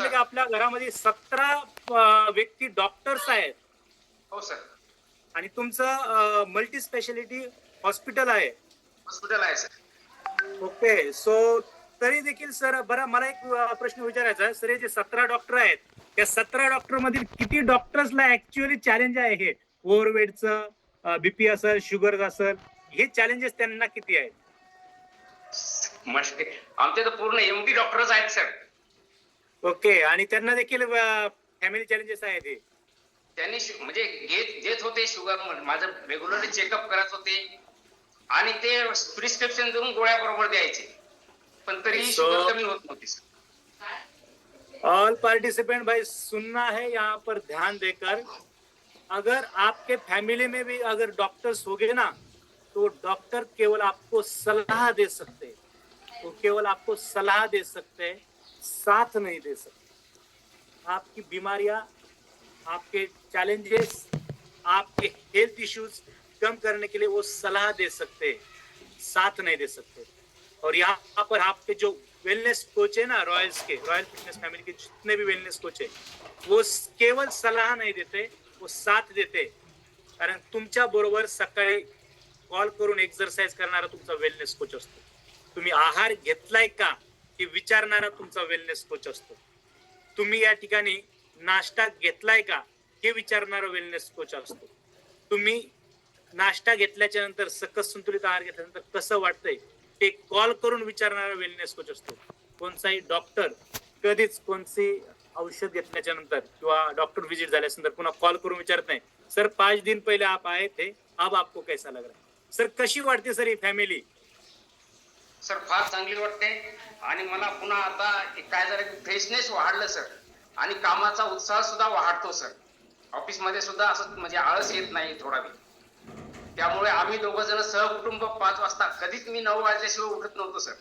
सांगितलं की आपल्या घरामध्ये सतरा व्यक्ती डॉक्टर्स आहेत. हो सर. आणि तुमचं मल्टी स्पेशालिटी हॉस्पिटल आहे. हॉस्पिटल आहे सर. ओके सो तरी देखील सर बरं मला एक प्रश्न विचारायचा आहे. सर हे जे सतरा डॉक्टर आहेत त्या सतरा डॉक्टर मधील किती डॉक्टर्सला ऍक्च्युअली चॅलेंज आहे हे? ओव्हरवेटचं बीपी असेल शुगर असेल हे चॅलेंजेस त्यांना किती आहेत? आमचे तर पूर्ण एमडी डॉक्टरच आहेत सर. ओके आणि त्यांना देखील फॅमिली चॅलेंजेस आहेत हे. त्यांनी म्हणजे घेत घेत होते शुगर माझं रेग्युलरली चेकअप करत होते. आणि ते प्रिस्क्रिप्शन देऊन गोळ्या बरोबर द्यायचे. पण So- शुगर कमी होत नव्हती ऑल पार्टिसिपेंट भाई सुनना है यहाँ पर ध्यान देकर अगर आपके फैमिली में भी अगर डॉक्टर्स हो गए ना तो डॉक्टर केवल आपको सलाह दे सकते वो केवल आपको सलाह दे सकते हैं। साथ नहीं दे सकते। आपकी बीमारियां आपके चैलेंजेस आपके हेल्थ इश्यूज कम करने के लिए वो सलाह दे सकते हैं साथ नहीं दे सकते। और यहाँ पर आपके जो वेलनेस कोच है ना रॉयल्स के रॉयल फिटनेस फैमिली के जितने भी वेलनेस कोच है वो केवल सलाह नाही देते वो साथ देते कारण तुमच्या बरोबर सकाळी कॉल करून एक्सरसाइज करणारा तुमचा वेलनेस कोच असतो। तुम्ही आहार घेतलाय का? की विचारणारा तुमचा वेलनेस कोच असतो. तुम्ही या ठिकाणी नाश्ता घेतलाय का? हे विचारणारा वेलनेस कोच असतो. तुम्ही नाश्ता घेतल्याच्या नंतर सकस संतुलित आहार घेतल्यानंतर कसं वाटतंय ते कॉल करून विचारणारा वेलनेस कोच असतो. कोणताही डॉक्टर कधीच कोणती औषध घेतल्याच्या नंतर किंवा डॉक्टर विजिट झाल्यानंतर पुन्हा कॉल करून विचारत नाही. सर पाच दिन पहिले आप आए थे अब आपको कैसा लग रहा है? सर कशी वाटते सर ही फॅमिली सर फार चांगली वाटते. आणि मला पुन्हा आता एक काय झालं फ्रेशनेस वाढलं सर. आणि कामाचा उत्साह सुद्धा वाढतो सर. ऑफिसमध्ये सुद्धा असं म्हणजे आळस येत नाही थोडा बी त्यामुळे आम्ही दोघं जण सहकुटुंब पाच वाजता. कधीच मी नऊ वाजल्याशिवाय उठत नव्हतो सर.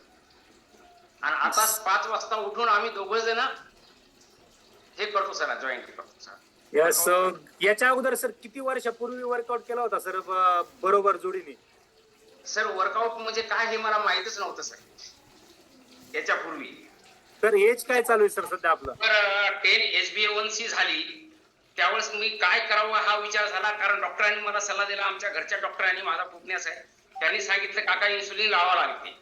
आणि आता पाच वाजता उठून आम्ही दोघं जण हे करतो सर जॉईंट करतो सर. याच्या अगोदर सर किती वर्षापूर्वी वर्कआउट केला होता सर बरोबर जोडीने? सर वर्कआउट म्हणजे काय हे मला माहितच नव्हतं सर. याच्यापूर्वी. तर एज काय चालू आहे सर सध्या आपलं? तर ten S B one C झाली. त्यावेळेस मी काय करावं हा विचार झाला कारण डॉक्टरांनी मला सल्ला दिला आमच्या घरच्या डॉक्टरांनी माझा पुतण्यास आहे त्यांनी सांगितलं काका इन्सुलिन लावावं लागते.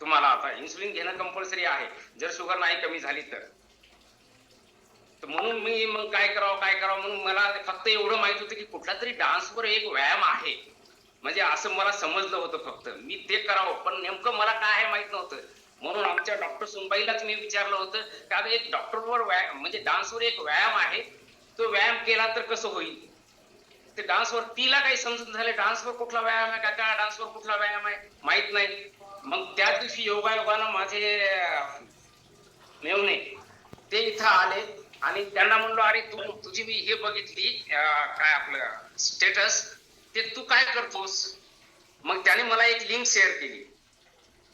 तुम्हाला आता इन्सुलिन घेणं कंपल्सरी आहे. जर शुगर नाही कमी झाली तर. तर म्हणून मी मग काय करावं काय करावं म्हणून मला फक्त एवढं माहीत होतं की कुठला तरी डान्सवर एक व्यायाम आहे. म्हणजे असं मला समजलं होतं फक्त. मी ते करावं पण नेमकं मला काय आहे माहीत नव्हतं. म्हणून आमच्या डॉक्टर सुनबाईलाच मी विचारलं होतं का एक डॉक्टरवर व्यायाम म्हणजे डान्सवर एक व्यायाम आहे तो व्यायाम केला तर कसं होईल? ते डान्सवर तिला काही समजून झाले डान्सवर कुठला व्यायाम आहे का? का डान्सवर कुठला व्यायाम आहे? माहीत नाही. मग त्या दिवशी योगायोगानं माझे मेवणे ते इथं आले आणि त्यांना म्हणलो अरे तू तुझी मी हे बघितली काय आपलं स्टेटस की तू काय करतोस? मग त्याने मला एक लिंक शेअर केली.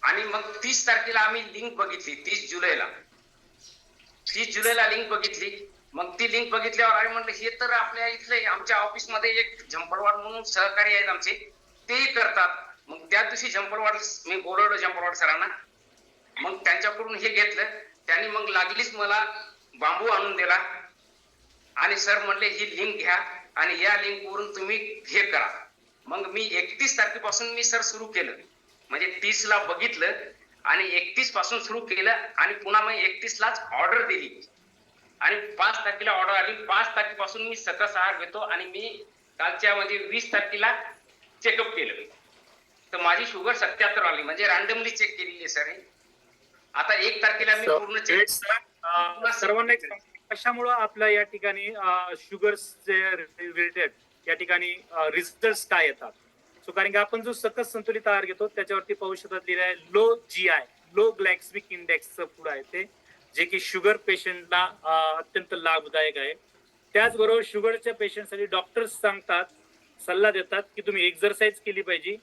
आणि मग तीस तारखेला आम्ही लिंक बघितली तीस जुलैला. तीस जुलैला लिंक बघितली. मग ती लिंक बघितल्यावर आम्ही म्हटलं हे तर आपल्या इथले आमच्या ऑफिसमध्ये एक झंपडवाड म्हणून सहकारी आहेत आमचे. तेही करतात. मग त्या दिवशी झंपडवाड मी बोलवलं झंपडवाड सरांना. मग त्यांच्याकडून हे घेतलं. त्यांनी मग लागलीच मला बांबू आणून दिला. आणि सर म्हणले ही लिंक घ्या. आणि या लिंक वरून तुम्ही हे करा. मग मी एकतीस तारखेपासून मी सर सुरू केलं. म्हणजे तीस ला बघितलं आणि एकतीसपासून सुरू केलं आणि पुन्हा मग एकतीस लाच ऑर्डर दिली. आणि पाच तारखेला ऑर्डर आली. पाच तारखेपासून मी सकस आहार घेतो आणि मी कालच्या म्हणजे वीस तारखेला चेकअप केलं. तर माझी शुगर सत्याहत्तर आली. म्हणजे रॅन्डमली चेक केलेली आहे सर हे आता एक तारखेला मी पूर्ण चेक सर्वांना कशामुळं आपल्या या ठिकाणी शुगर रिलेटेड या ठिकाणी रिझल्ट काय येतात? सो कारण की आपण जो सकस संतुलित आहार घेतो त्याच्यावरती पाहू शकतात लिहिलं आहे low G I low glycemic इंडेक्सचं food आहे ते जे की शुगर पेशंटला अत्यंत लाभदायक आहे. त्याचबरोबर शुगरच्या पेशंटसाठी डॉक्टर्स सांगतात सल्ला देतात की तुम्ही एक्सरसाइज केली पाहिजे.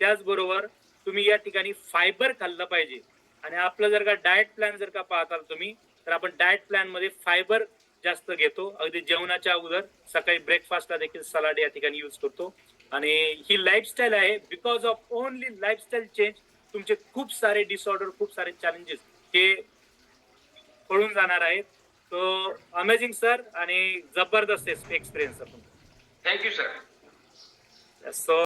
त्याचबरोबर तुम्ही या ठिकाणी फायबर खाल्लं पाहिजे. आणि आपलं जर का डाएट प्लॅन जर का पाहताल तुम्ही तर आपण डाएट प्लॅनमध्ये फायबर जास्त घेतो. अगदी जेवणाच्या अगोदर सकाळी ब्रेकफास्टला देखील सलाड या ठिकाणी यूज करतो. आणि ही लाईफस्टाईल आहे. Because of only lifestyle change तुमचे खूप सारे डिसऑर्डर खूप सारे चॅलेंजेस हे पळून जाणार आहेत. तो अमेझिंग सर आणि जबरदस्त एक्सपिरियन्स आपण. Thank you sir so